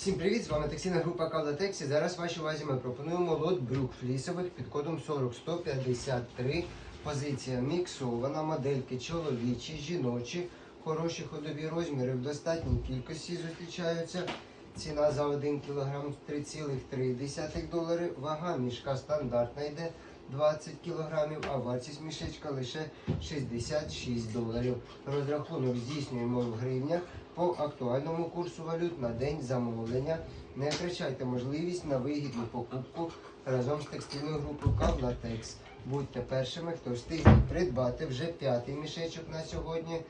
Всім привіт! З вами текстильна група Кавлатекс. І Зараз вашій увазі ми пропонуємо лот брюк флісових під кодом 40153. Позиція міксована, модельки чоловічі, жіночі, хороші ходові розміри в достатній кількості зустрічаються. Ціна за 1 кг 3,3 долари. Вага мішка стандартна йде 20 кг, а вартість мішечка лише 66 доларів. Розрахунок здійснюємо в гривнях по актуальному курсу валют на день замовлення. Не втрачайте можливість на вигідну покупку разом з текстильною групою Кавлатекс. Будьте першими, хто встигне придбати вже п'ятий мішечок на сьогодні.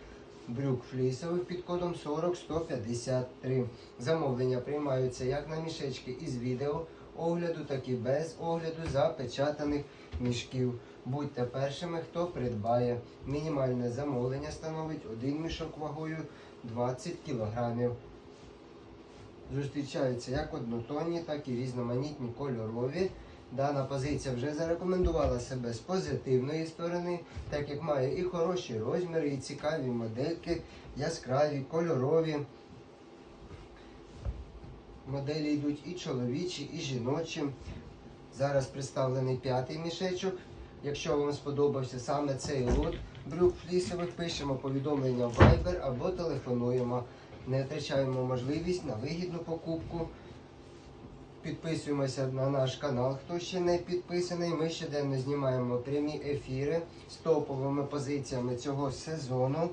Брюк флісових під кодом 40153. Замовлення приймаються як на мішечки із відео огляду, так і без огляду запечатаних мішків. Будьте першими, хто придбає. Мінімальне замовлення становить один мішок вагою 20 кг. Зустрічаються як однотонні, так і різноманітні кольорові. Дана позиція вже зарекомендувала себе з позитивної сторони, так як має і хороші розміри, і цікаві модельки, яскраві, кольорові. Моделі йдуть і чоловічі, і жіночі. Зараз представлений п'ятий мішечок. Якщо вам сподобався саме цей лот брюк флісових, пишемо повідомлення в Viber або телефонуємо. Не втрачаємо можливість на вигідну покупку. Підписуємося на наш канал, хто ще не підписаний. Ми щоденно знімаємо прямі ефіри з топовими позиціями цього сезону.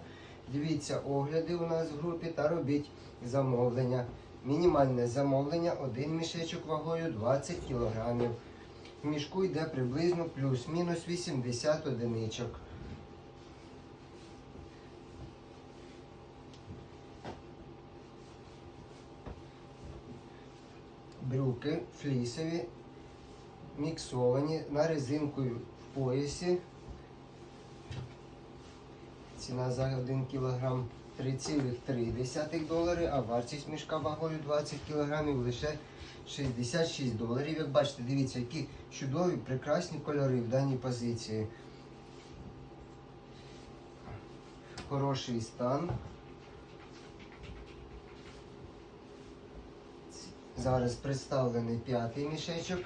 Дивіться огляди у нас в групі та робіть замовлення. Мінімальне замовлення один мішечок вагою 20 кг. В мішку йде приблизно плюс-мінус 80 одиничок. Брюки флісові, міксовані на резинкою в поясі. Ціна за 1 кг 3,3 долари, а вартість мішка вагою 20 кг лише 66 доларів. Як бачите, дивіться, які чудові, прекрасні кольори в даній позиції. Хороший стан. Зараз представлений п'ятий мішечок.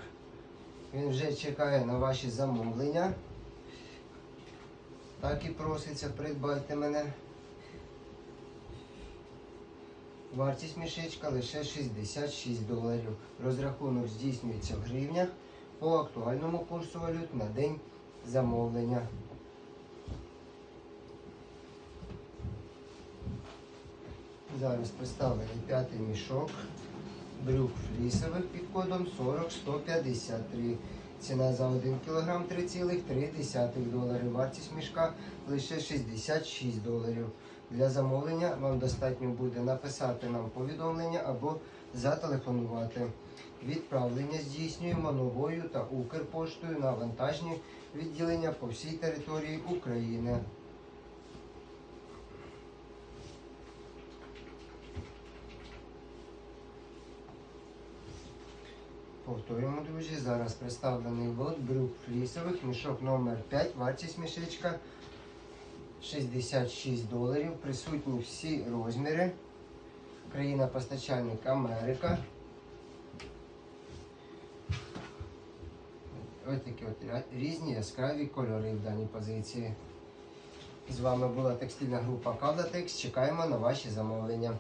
Він вже чекає на ваші замовлення. Так і проситься, придбайте мене. Вартість мішечка лише 66 доларів. Розрахунок здійснюється в гривнях по актуальному курсу валют на день замовлення. Зараз представлений п'ятий мішок брюк флісових під кодом 40153. Ціна за 1 кг 3,3 долари. Вартість мішка лише 66 доларів. Для замовлення вам достатньо буде написати нам повідомлення або зателефонувати. Відправлення здійснюємо новою та Укрпоштою на вантажні відділення по всій території України. Повторюємо, друзі, зараз представлений лот брюк флісових, мішок номер 5 вартість мішечка 66 доларів. Присутні всі розміри. Країна постачальник Америка. Ось такі от різні яскраві кольори в даній позиції. З вами була текстильна група Кавлатекс. Чекаємо на ваші замовлення.